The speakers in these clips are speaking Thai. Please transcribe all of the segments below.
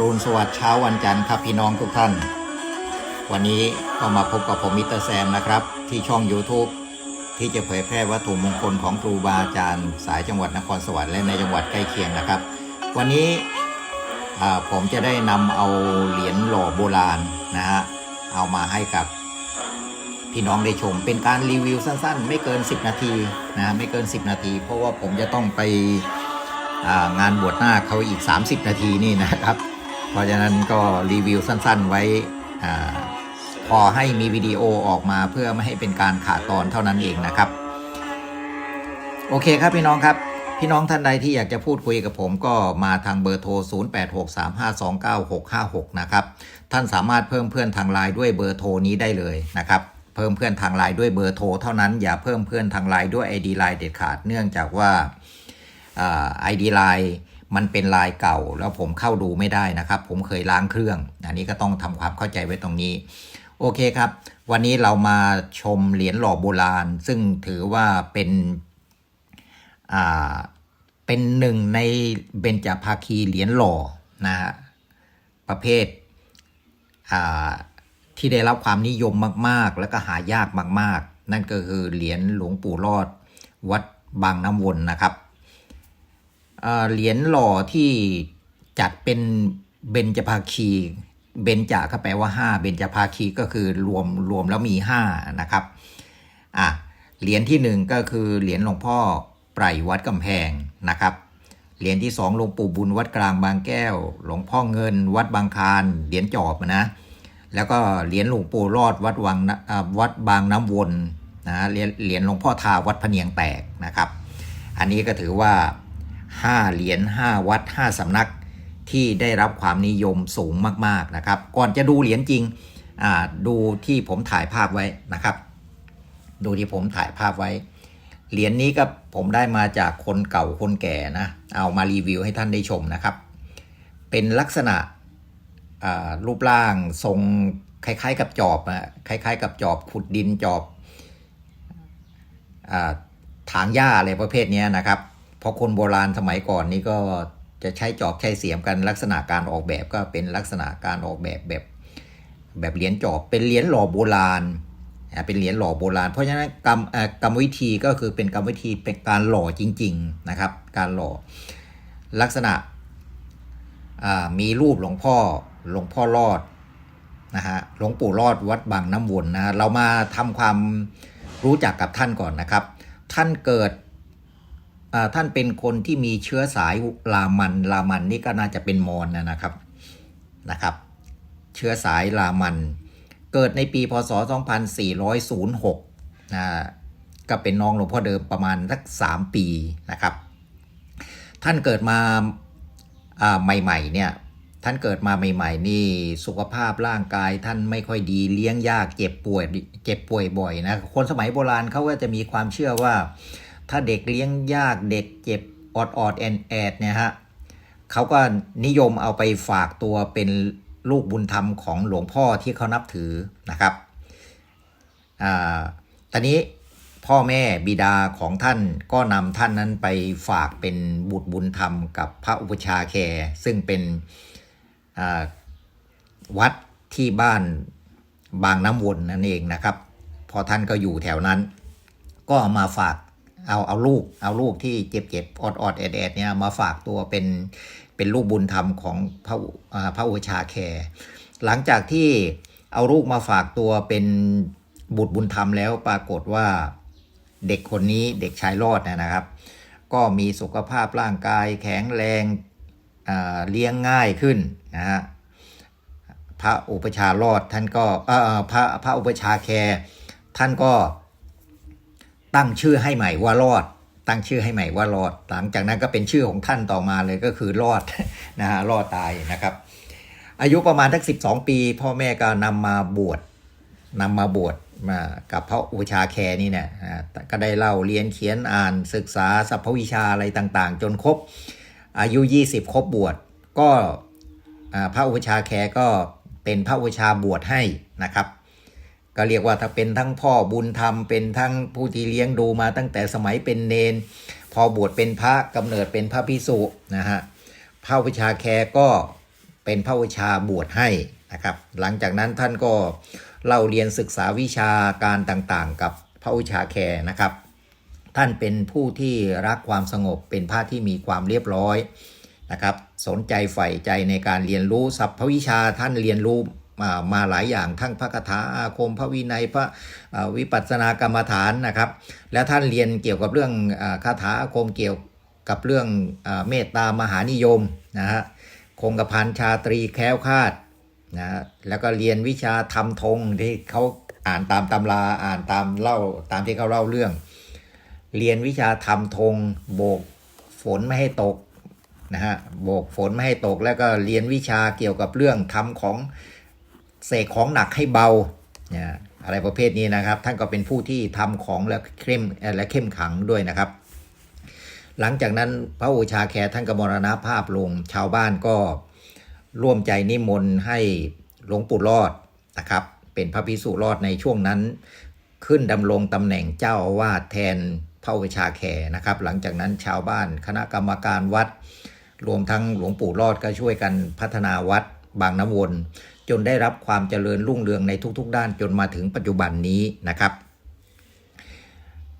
รุณสวัสดิ์เช้าวันจันทร์ครับพี่น้องทุกท่าน วันนี้ก็มาพบกับผมมิสเตอร์แซมนะครับ ที่ช่อง YouTube ที่จะเผยแพร่วัตถุมงคลของครูบาอาจารย์ สายจังหวัดนครสวรรค์และในจังหวัดใกล้เคียงนะครับ วันนี้ผมจะได้นำเอาเหรียญหล่อโบราณนะฮะเอามาให้กับพี่น้องได้ชม เป็นการรีวิวสั้นๆ ไม่เกิน 10 นาทีนะฮะไม่เกิน 10 นาที เพราะว่าผมจะต้องไปงานบวชหน้าเขาอีก 30 นาทีนี่นะครับ เพราะฉะนั้นก็รีวิวสั้นๆไว้พอให้มีวิดีโอออกมาเพื่อไม่ให้เป็นการขาดตอนเท่านั้นเองนะครับ โอเคครับพี่น้องครับ พี่น้องท่านใดที่อยากจะพูดคุยกับผมก็มาทางเบอร์โทร 0863529656 นะครับ ท่านสามารถเพิ่มเพื่อนทางไลน์ด้วยเบอร์โทรนี้ได้เลยนะครับเพิ่มเพื่อนทางไลน์ด้วยเบอร์โทรเท่านั้นอย่าเพิ่มเพื่อนทางไลน์ด้วย ID ไลน์เด็ดขาดเนื่องจากว่าไอดีไลน์ มันเป็นลน์เก่าแล้วผมเข้าดูไม่ได้นะครับ ผมเคยล้างเครื่อง อันนี้ก็ต้องทำความเข้าใจไว้ตรงนี้ โอเคครับ วันนี้เรามาชมเหรียญหล่อโบราณ ซึ่งถือว่าเป็นอ่าเป็นหนึ่งในเบญจภาคีเหรียญหล่อนะฮะประเภทอ่าที่ได้รับความนิยมมาก ๆ แล้วก็หายากมาก ๆ นั่นก็คือเหรียญหลวงปู่รอดวัดบางน้ำวนนะครับ เหรียญหล่อที่จัดเป็นเบญจภาคีเบญจก็แปลว่า 5 เบญจภาคีก็คือรวมรวมแล้วมี 5 นะครับอะเหรียญที่หนึ่งก็คือเหรียญหลวงพ่อไพรวัดกำแพงนะครับเหรียญที่สองหลวงปู่บุญวัดกลางบางแก้ว หลวงพ่อเงิน วัดบางคารเหรียญจอบนะแล้วก็เหรียญหลวงปู่รอดวัดวังวัดบางน้ำวนนะเหรียญหลวงพ่อทาวัดพะเนียงแตกนะครับ อันนี้ก็ถือว่า 5 เหรียญ5 วัด 5สำนักที่ได้รับความนิยมสูงมากๆนะครับ ก่อนจะดูเหรียญจริงดูที่ผมถ่ายภาพไว้นะครับ ดูที่ผมถ่ายภาพไว้ เหรียญนี้ก็ผมได้มาจากคนเก่าคนแก่นะ เอามารีวิวให้ท่านได้ชมนะครับ เป็นลักษณะรูปร่างทรงคล้าย ๆ กับจอบอะคล้าย ๆ กับจอบขุดดินจอบอถางหญ้าอะไรประเภทนี้นะครับ เพราะคนโบราณสมัยก่อนนี่ก็จะใช้จอบใช้เสียมกันลักษณะการออกแบบก็เป็นลักษณะการออกแบบแบบ แบบเหรียญจอบเป็นเหรียญหล่อโบราณอ่าเป็นเหรียญหล่อโบราณ เพราะฉะนั้นกรรมเอ่อกรรมวิธีก็คือเป็นกรรมวิธีเป็นการหล่อจริง ๆนะครับ การหล่อลักษณะอ่ามีรูปหลวงพ่อหลวงพ่อรอดนะฮะหลวงปู่รอดวัดบางน้ำวนนะเรามาทำความรู้จักกับท่านก่อนนะครับ ท่านเกิด ท่านเป็นคนที่มีเชื้อสายลามันลามันนี่ก็น่าจะเป็นมอนะนะครับนะครับ เชื้อสายลามัน เกิดในปีพศ 2406นะก็เป็นน้องหลวงพ่อเดิมประมาณสัก3ปีนะครับ ท่านเกิดมาใหม่ๆเนี่ยท่านเกิดมาใหม่ ๆ นี่สุขภาพร่างกายท่านไม่ค่อยดีเลี้ยงยากเจ็บป่วยเจ็บป่วยบ่อยนะคนสมัยโบราณเขาก็จะมีความเชื่อว่า ถ้าเด็กเลี้ยงยากเด็กเจ็บออดออดแอนแอดเนี่ยฮะเขาก็นิยมเอาไปฝากตัวเป็นลูกบุญธรรมของหลวงพ่อที่เขานับถือนะครับอ่าตอนนี้พ่อแม่บิดาของท่านก็นำท่านนั้นไปฝากเป็นบุตรบุญธรรมกับพระอุปชาแคร์ซึ่งเป็นวัดที่บ้านบางน้ำวนนั่นเองนะครับ พอท่านก็อยู่แถวนั้น ก็มาฝาก เอาเอาลูก เอาลูกที่เจ็บเจ็บอดอดแอดแอดเนี่ยมาฝากตัวเป็นเป็นลูกบุญธรรมของพระอ่าพระอุปชาแคร์หลังจากที่เอาลูกมาฝากตัวเป็นบุตรบุญธรรมแล้วปรากฏว่าเด็กคนนี้เด็กชายรอดนะครับ ก็มีสุขภาพร่างกายแข็งแรงเลี้ยงง่ายขึ้นนะฮะพระอุปชารอดท่านก็พระพระอุปชาแคร์ท่านก็ ตั้งชื่อให้ใหม่ว่ารอด ตั้งชื่อให้ใหม่ว่ารอด หลังจากนั้นก็เป็นชื่อของท่านต่อมาเลยก็คือรอดนะฮะรอดตายนะครับ อายุประมาณทักสิบสองปี พ่อแม่ก็นำมาบวชนำมาบวชมากับพระอุชาแคร์นี่เนี่ยอ่าก็ได้เล่าเรียนเขียนอ่านศึกษาสรรพวิชาอะไรต่างๆ จนครบอายุ 20 ครบบวชก็อ่าพระอุชาแคร์ก็เป็นพระอุชาบวชให้นะครับ ก็เรียกว่าถ้าเป็นทั้งพ่อบุญธรรมเป็นทั้งผู้ที่เลี้ยงดูมาตั้งแต่สมัยเป็นเนน พอบวชเป็นพระกำเนิดเป็นพระพิสุนะฮะพระอุปชาแคร์ก็เป็นพระวิชาบวชให้นะครับ หลังจากนั้นท่านก็เล่าเรียนศึกษาวิชาการต่างๆ กับพระวิชาแคร์นะครับ ท่านเป็นผู้ที่รักความสงบเป็นพระที่มีความเรียบร้อยนะครับ สนใจใฝ่ใจในการเรียนรู้ศัพพระวิชาท่านเรียนรู้ มาหลายอย่างทั้งพระคาถาอาคม พระวินัยพระวิปัสสนากรรมฐานนะครับ แล้วท่านเรียนเกี่ยวกับเรื่องคาถาอาคมเกี่ยวกับเรื่องเอเมตตามหานิยมนะฮะคงกระพันชาตรีแคล้วคลาดนะฮะแล้วก็เรียนวิชาทำธงที่เขาอ่านตามตำราอ่านตามเล่าตามที่เขาเล่าเรื่อง เรียนวิชาทำธงโบกฝนไม่ให้ตกนะฮะโบกฝนไม่ให้ตกแล้วก็เรียนวิชาเกี่ยวกับเรื่องทำของ เสกของหนักให้เบาเนี่ยอะไรประเภทนี้นะครับ ท่านก็เป็นผู้ที่ทำของและเข้มและเข้มขังด้วยนะครับ หลังจากนั้นพระโอชาแคร์ท่านก็มรณภาพลงชาวบ้านก็ร่วมใจนิมนต์ให้หลวงปู่รอดนะครับ เป็นพระพิสุรอดในช่วงนั้นขึ้นดำรงตำแหน่งเจ้าอาวาสแทนพระอุปชาแขนะครับ หลังจากนั้นชาวบ้านคณะกรรมการวัด รวมทั้งหลวงปู่รอดก็ช่วยกันพัฒนาวัด บางน้ำวน จนได้รับความเจริญรุ่งเรืองในทุกๆ ด้านจนมาถึงปัจจุบันนี้นะครับ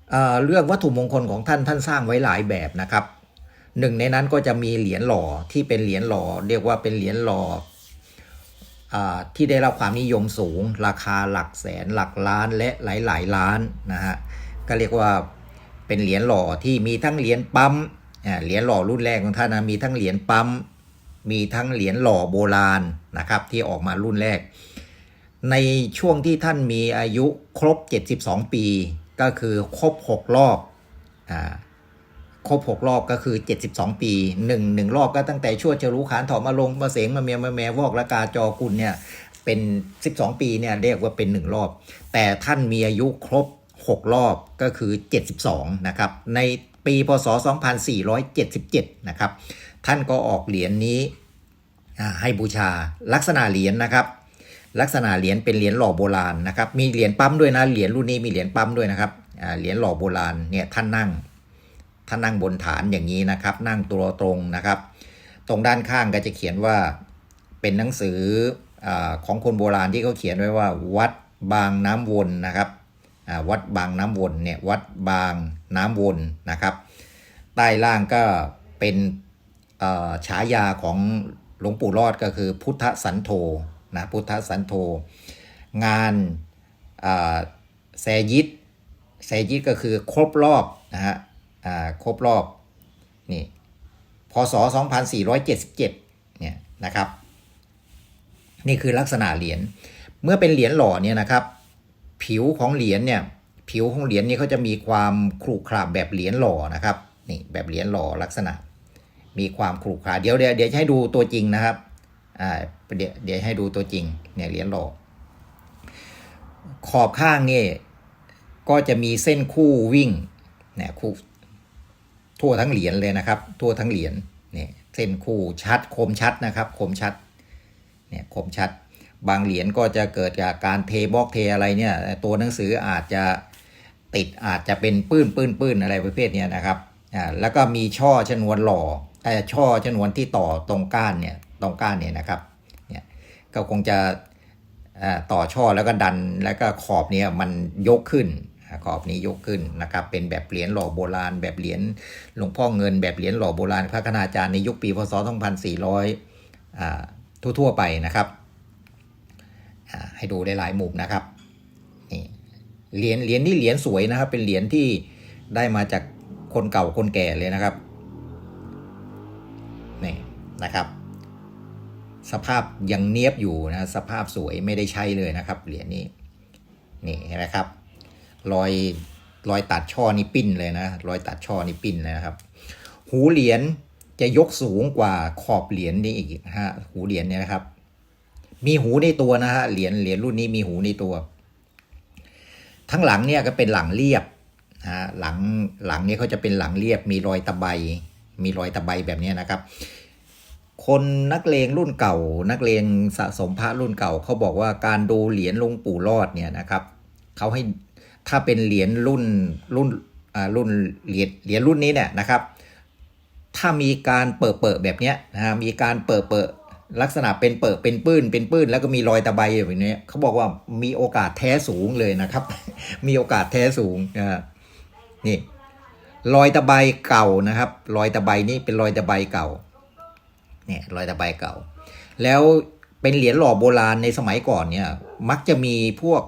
เเรื่องวัตถุมงคลของท่านท่านสร้างไว้หลายแบบนะครับหนึ่งในนั้นก็จะมีเหรียญหล่อที่เป็นเหรียญหล่อเรียกว่าเป็นเหรียญหล่ออที่ได้รับความนิยมสูง ราคาหลักแสนหลักล้านและหลายๆล้านนะฮะก็เรียกว่าเป็นเหรียญหล่อที่มีทั้งเหรียญปั๊มเหรียญหล่อรุ่นแรกของท่านนะมีทั้งเหรียญปั๊ม มีทั้งเหรียญหล่อโบราณนะครับที่ออกมารุ่นแรก ในช่วงที่ท่านมีอายุครบ 72 ปี ก็คือครบ 6 รอบอ่าครบ 6 รอบก็คือ 72 ปี1 1รอบก็ตั้งแต่ชั่วจะรู้ขานถอมมาลงมาเสงมาเมียมาแมวอกละกาจอกุลเนี่ยเป็น 12 ปีเนี่ยเรียกว่าเป็น 1 รอบ แต่ท่านมีอายุครบ 6 รอบก็คือ 72 นะครับ ในปีพศ 2477 นะครับ ท่านก็ออกเหรียญนี้ให้บูชาลักษณะเหรียญนะครับ ลักษณะเหรียญเป็นเหรียญหล่อโบราณนะครับ มีเหรียญปั๊มด้วยนะเหรียญรุ่นนี้มีเหรียญปั๊มด้วยนะครับเหรียญหล่อโบราณเนี่ยท่านนั่งท่านนั่งบนฐานอย่างนี้นะครับ นั่งตัวตรงนะครับ ตรงด้านข้างก็จะเขียนว่าเป็นหนังสืออของคนโบราณที่เขาเขียนไว้ว่า วัดบางน้ำวนนะครับวัดบางน้ำวนเนี่ยวัดบางน้ำวนนะครับ ใต้ล่างก็เป็น ฉายาของหลวงปู่รอดก็คือพุทธสันโธนะพุทธสันโธงานแซยิดแซยิดก็คือครบรอบนะฮะครบรอบนี่พศ 2477เนี่ยนะครับ นี่คือลักษณะเหรียญเมื่อเป็นเหรียญหล่อเนี่ยนะครับ ผิวของเหรียญเนี่ยผิวของเหรียญนี่เขาจะมีความขรุขระแบบเหรียญหล่อนะครับนี่แบบเหรียญหล่อลักษณะ มีความขรุขระเดี๋ยวเดี๋ยวเดี๋ยวให้ดูตัวจริงนะครับอ่าเดี๋ยวเดี๋ยวให้ดูตัวจริงเนี่ยเหรียญหล่อขอบข้างนี่ก็จะมีเส้นคู่วิ่งเนี่ยคู่ทั่วทั้งเหรียญเลยนะครับ ทั่วทั้งเหรียญเนี่ยเส้นคู่ชัดคมชัดนะครับ คมชัดเนี่ยคมชัด บางเหรียญก็จะเกิดจากการเทบล็อกเทอะไรเนี่ยตัวหนังสืออาจจะติดอาจจะเป็นปื้นปื้นปื้นอะไรประเภทเนี้ยนะครับอ่าแล้วก็มีช่อชนวนหล่อ แต่ช่อชนวนที่ต่อตรงก้านเนี่ยตรงก้านเนี่ยนะครับเนี่ยก็คงจะต่อช่อแล้วก็ดันแล้วก็ขอบเนี่ยมันยกขึ้นขอบนี้ยกขึ้นนะครับเป็นแบบเหรียญหล่อโบราณ แบบเหรียญหลวงพ่อเงิน แบบเหรียญหล่อโบราณพระคณาจารย์ในยุคปีพศ 2400อ่าทั่วๆไปนะครับให้ดูได้หลายมุมนะครับนี่เหรียญเหรียญนี่เหรียญสวยนะครับ เป็นเหรียญที่ได้มาจากคนเก่าคนแก่เลยนะครับ นะครับ สภาพยังเนียบอยู่นะสภาพสวยไม่ได้ใช้เลยนะครับเหรียญนี้นี่นไหมครับ รอยรอยตัดช่อนี่ปิ้นเลยนะ รอยตัดช่อนี่ปิ้นเลยนะครับ หูเหรียญจะยกสูงกว่าขอบเหรียญนี่อีกนะฮะหูเหรียญเนี่ยนะครับ มีหูในตัวนะฮะเหรียญเหรียญรุ่นนี้มีหูในตัว ทั้งหลังเนี่ยก็เป็นหลังเรียบนะฮะหลังหลังเนี่ยเขาจะเป็นหลังเรียบ มีรอยตะไบมีรอยตะไบแบบนี้นะครับ คนนักเลงรุ่นเก่า นักเลงสะสมพระรุ่นเก่าเขาบอกว่าการดูเหรียญลงปู่รอดเนี่ยนะครับเขาให้ถ้าเป็นเหรียญรุ่นรุ่นอ่ารุ่นเหรียญเหรียญรุ่นนี้เนี่ยนะครับ ถ้ามีการเปิดเปิดแบบเนี้ยนะฮะมีการเปิดเปิดลักษณะเป็นเปิดเป็นปื้นเป็นปื้นแล้วก็มีรอยตะไบแบบนี้เขาบอกว่ามีโอกาสแท้สูงเลยนะครับ มีโอกาสแท้สูงนะนี่รอยตะไบเก่านะครับ รอยตะไบนี่เป็นรอยตะไบเก่า เนี่ยรอยตะไบเก่า แล้วเป็นเหรียญหล่อโบราณในสมัยก่อนเนี่ยมักจะมีพวก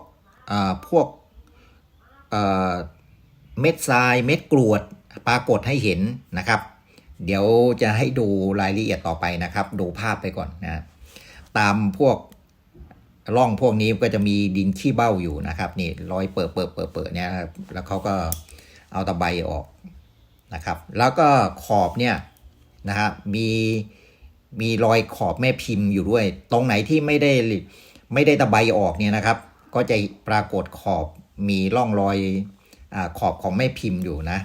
อ่าพวกเอ่เม็ดทรายเม็ดกรวดปรากฏให้เห็นนะครับ เดี๋ยวจะให้ดูรายละเอียดต่อไปนะครับ ดูภาพไปก่อนนะตามพวกร่องพวกนี้ก็จะมีดินขี้เบ้าอยู่นะครับนี่รอยเปิดเปิดเปิดเปิดเนี่ยแล้วเขาก็เอาตะไบออกนะครับ แล้วก็ขอบเนี่ยนะฮะมี มีรอยขอบแม่พิมพ์อยู่ด้วย ตรงไหนที่ไม่ได้ไม่ได้ตะไบออกเนี่ยนะครับ ก็จะปรากฏขอบมีร่องรอยอขอบของแม่พิมพ์อยู่นะ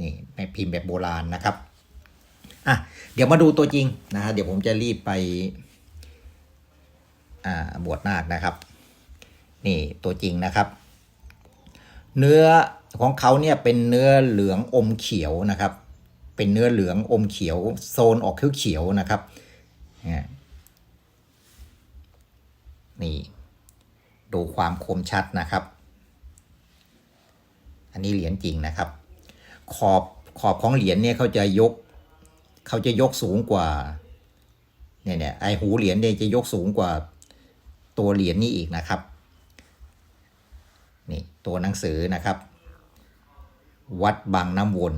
นี่แม่พิมพ์แบบโบราณนะครับอะเดี๋ยวมาดูตัวจริงนะฮะเดี๋ยวผมจะรีบไปอ่าบวชนาคนะครับ นี่ตัวจริงนะครับ เนื้อของเขาเนี่ยเป็นเนื้อเหลืองอมเขียวนะครับ เป็นเนื้อเหลืองอมเขียว โซนออกเขียวๆนะครับนี่ยนี่ ดูความคมชัดนะครับ อันนี้เหรียญจริงนะครับ ขอบขอบของเหรียญเนี่ยเขาจะยก เขาจะยกสูงกว่าเนี่ยเนี่ยไอหูเหรียญเนี่ยจะยกสูงกว่าตัวเหรียญนี่อีกนะครับนี่ตัวหนังสือนะครับ วัดบางน้ำวน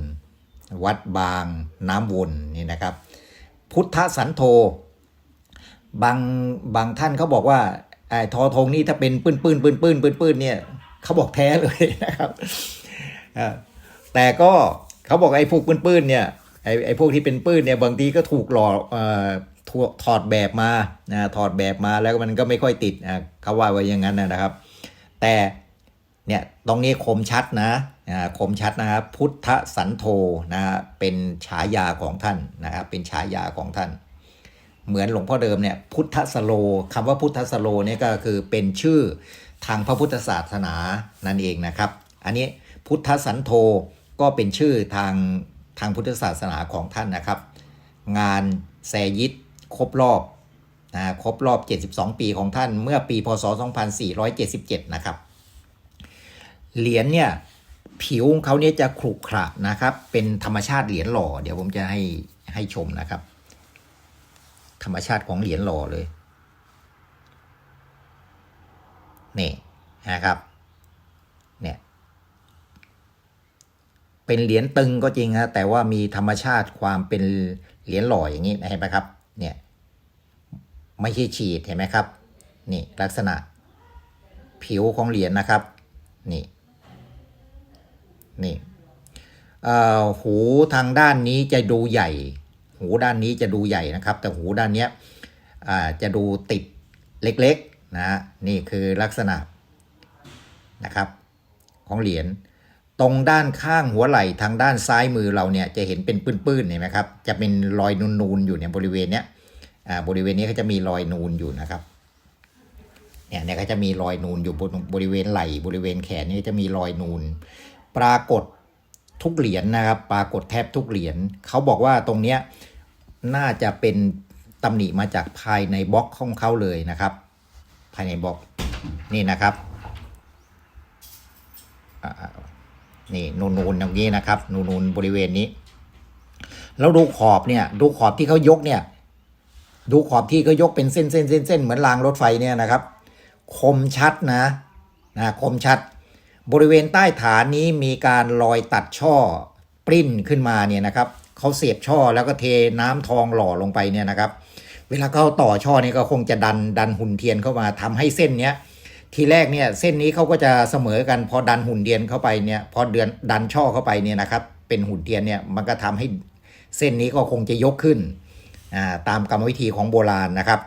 วัดบางน้ำวนนี่นะครับ พุทธสันโธบางบางท่านเขาบอกว่าไอ้ทอธงนี่ถ้าเป็นปื้นปื้นปื้นปื้นปื้นปื้นเนี่ยเขาบอกแท้เลยนะครับแต่ก็เขาบอกไอ้พวกปื้นๆเนี่ยไอ้ไอ้พวกที่เป็นปื้นเนี่ยบางทีก็ถูกหลอกเอ่อถูกถอดแบบมานะถอดแบบมาแล้วมันก็ไม่ค่อยติดอะเขาว่าไว้อย่างนั้นนะครับ แต่ เนี่ยตรงนี้คมชัดนะอ่าคมชัดนะครับพุทธสันโธนะเป็นฉายาของท่านนะครับเป็นฉายาของท่าน เหมือนหลวงพ่อเดิมเนี่ยพุทธสโลคำว่าพุทธสโลเนี่ยก็คือเป็นชื่อทางพระพุทธศาสนานั่นเองนะครับ อันนี้พุทธสันโธก็เป็นชื่อทางทางพุทธศาสนาของท่านนะครับ งานแซยิดครบรอบนะครบรอบ 72 ปีของท่านเมื่อปีพศ 2477 นะครับ เหรียญเนี่ยผิวของเขาเนี่ยจะขรุขระนะครับ เป็นธรรมชาติเหรียญหล่อ เดี๋ยวผมจะให้ให้ชมนะครับ ธรรมชาติของเหรียญหล่อเลยนี่นะครับเนี่ยเป็นเหรียญตึงก็จริงฮะแต่ว่ามีธรรมชาติความเป็นเหรียญหล่ออย่างนี้เห็นไหมครับเนี่ยไม่ใช่ฉีดเห็นไหมครับนี่ลักษณะผิวของเหรียญนะครับนี่ นี่หูทางด้านนี้จะดูใหญ่ หูด้านนี้จะดูใหญ่นะครับ แต่หูด้านเนี้ยจะดูติดเล็กๆนะนี่คือลักษณะนะครับของเหรียญตรงด้านข้างหัวไหล่ทางด้านซ้ายมือเราเนี่ยจะเห็นเป็นปื้นๆเห็นไหมครับจะเป็นรอยนูนๆอยู่เนี่ยบริเวณเนี้ยบริเวณนี้ก็จะมีรอยนูนอยู่นะครับเนี่ยเนี่ยก็จะมีรอยนูนอยู่บนบริเวณไหล่บริเวณแขนนี่จะมีรอยนูน ปรากฏทุกเหรียญนะครับ ปรากฏแทบทุกเหรียญเขาบอกว่าตรงเนี้ยน่าจะเป็นตำหนิมาจากภายในบล็อกของเขาเลยนะครับ ภายในบล็อกนี่นะครับอ่านี่นูนๆอย่างนี้นะครับนูนๆบริเวณนี้ แล้วดูขอบเนี่ย ดูขอบที่เขายกเนี่ย ดูขอบที่เขายกเป็นเส้นเส้นเส้นเส้นเหมือนรางรถไฟเนี่ยนะครับ คมชัดนะนะคมชัด บริเวณใต้ฐานนี้มีการรอยตัดช่อปริ้นขึ้นมาเนี่ยนะครับเขาเสียบช่อแล้วก็เทน้ำทองหล่อลงไปเนี่ยนะครับ เวลาเขาต่อช่อนี่ก็คงจะดันดันหุ่นเทียนเข้ามาทำให้เส้นเนี้ยทีแรกเนี่ยเส้นนี้เขาก็จะเสมอกันพอดันหุ่นเทียนเข้าไปเนี่ยพอเดือนดันช่อเข้าไปเนี่ยนะครับเป็นหุ่นเทียนเนี่ยมันก็ทำให้เส้นนี้ก็คงจะยกขึ้นตามกรรมวิธีของโบราณนะครับ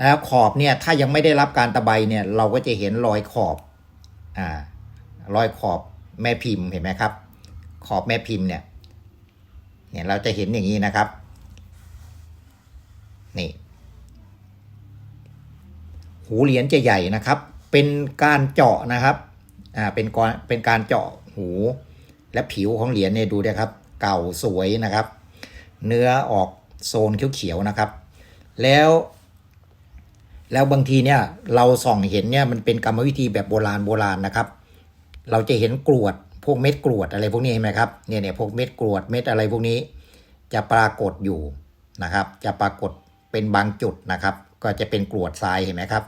แล้วขอบเนี่ยถ้ายังไม่ได้รับการตะไบเนี่ยเราก็จะเห็นรอยขอบ อ่ารอยขอบแม่พิมพ์เห็นไหมครับ ขอบแม่พิมพ์เนี่ยเนี่ยเราจะเห็นอย่างนี้นะครับ นี่ หูเหรียญจะใหญ่นะครับ เป็นการเจาะนะครับอ่าเป็นกรเป็นการเจาะหูและผิวของเหรียญเนี่ยดูนะครับ เก่าสวยนะครับ เนื้อออกโซนเขียวๆนะครับ แล้ว แล้วบางทีเนี่ยเราส่องเห็นเนี่ยมันเป็นกรรมวิธีแบบโบราณโบราณนะครับ เราจะเห็นกรวดพวกเม็ดกรวดอะไรพวกนี้เห็นไหมครับเนี่ยเนี่ยพวกเม็ดกรวดเม็ดอะไรพวกนี้ จะปรากฏอยู่นะครับ จะปรากฏเป็นบางจุดนะครับ ก็จะเป็นกรวดทรายเห็นไหมครับ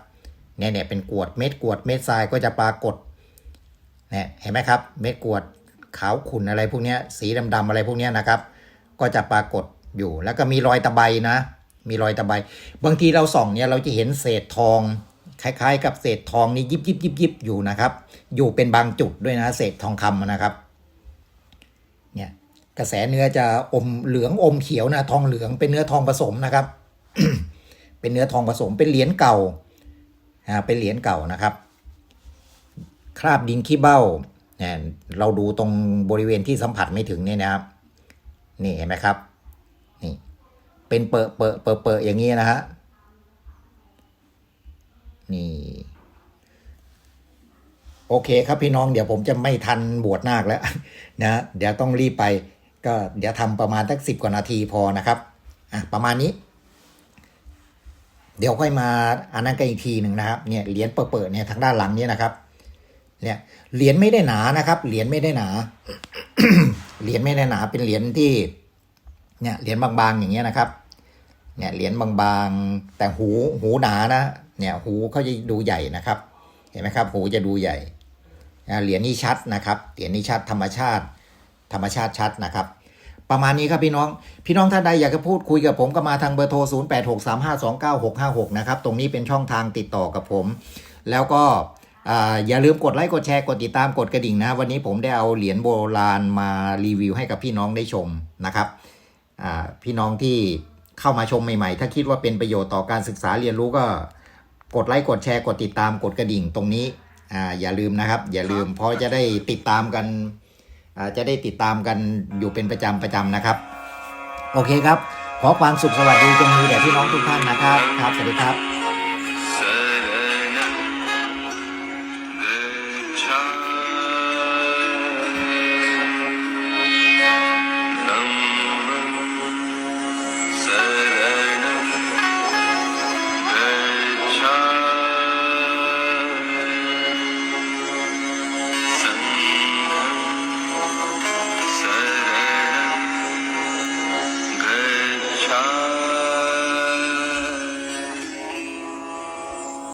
เนี่ยเนี่ยเป็นกรวดเม็ดกรวดเม็ดทรายก็จะปรากฏเนี่ยเห็นไหมครับ เม็ดกรวดขาวขุ่นอะไรพวกนี้สีดำๆอะไรพวกนี้นะครับ ก็จะปรากฏอยู่แล้วก็มีรอยตะไบนะ มีรอยตะไบบางทีเราส่องเนี่ยเราจะเห็นเศษทอง คล้ายๆ กับเศษทองนี่ยิบยิบยิบยิบอยู่นะครับ อยู่เป็นบางจุดด้วยนะเศษทองคำนะครับเนี่ยกระแสเนื้อจะอมเหลืองอมเขียวนะทองเหลืองเป็นเนื้อทองผสมนะครับ เป็นเนื้อทองผสมเป็นเหรียญเก่าอ่าเป็นเหรียญเก่านะครับ คราบดินขี้เบ้าเนี่ยเราดูตรงบริเวณที่สัมผัสไม่ถึงเนี่ยนะครับนี่เห็นไหมครับ เป็นเปอะเปอะเปอะเปอะอย่างนี้นะฮะ นี่ โอเคครับพี่น้องเดี๋ยวผมจะไม่ทันบวชนาคแล้วนะเดี๋ยวต้องรีบไป ก็เดี๋ยวทำประมาณสักสิบกว่านาทีพอนะครับอะประมาณนี้ เดี๋ยวค่อยมาอันนั้นกันอีกทีหนึ่งนะครับเนี่ยเหรียญเปิดๆเนี่ยทางด้านหลังเนี่ยนะครับเนี่ยเหรียญไม่ได้หนานะครับ เหรียญไม่ได้หนา เหรียญไม่ได้หนาเป็นเหรียญที่ เนี่ยเหรียญบางๆอย่างเงี้ยนะครับ เนี่ยเหรียญบางๆ แต่หูหูหนานะ เนี่ยหูเขาจะดูใหญ่นะครับ เห็นไหมครับ หูจะดูใหญ่เหรียญนี้ชัดนะครับ เหรียญนี้ชัดธรรมชาติ ธรรมชาติชัดนะครับ ประมาณนี้ครับพี่น้อง พี่น้องท่านใดอยากจะพูดคุยกับผมก็มาทางเบอร์โทร 0 8 6 3 5 2 9 6 5 6 นะครับ ตรงนี้เป็นช่องทางติดต่อกับผม แล้วก็ออย่าลืมกดไลค์กดแชร์กดติดตามกดกระดิ่งนะ วันนี้ผมได้เอาเหรียญโบราณมารีวิวให้กับพี่น้องได้ชมนะครับพี่น้องที่ เข้ามาชมใหม่ๆ ถ้าคิดว่าเป็นประโยชน์ต่อการศึกษาเรียนรู้ก็กดไลค์กดแชร์กดติดตามกดกระดิ่งตรงนี้อ่าอย่าลืมนะครับ อย่าลืมเพราะจะได้ติดตามกันอ่าจะได้ติดตามกันอยู่เป็นประจำประจำนะครับ โอเคครับ ขอความสุขสวัสดีจงมีแด่พี่น้องทุกท่านนะครับครับสวัสดีครับ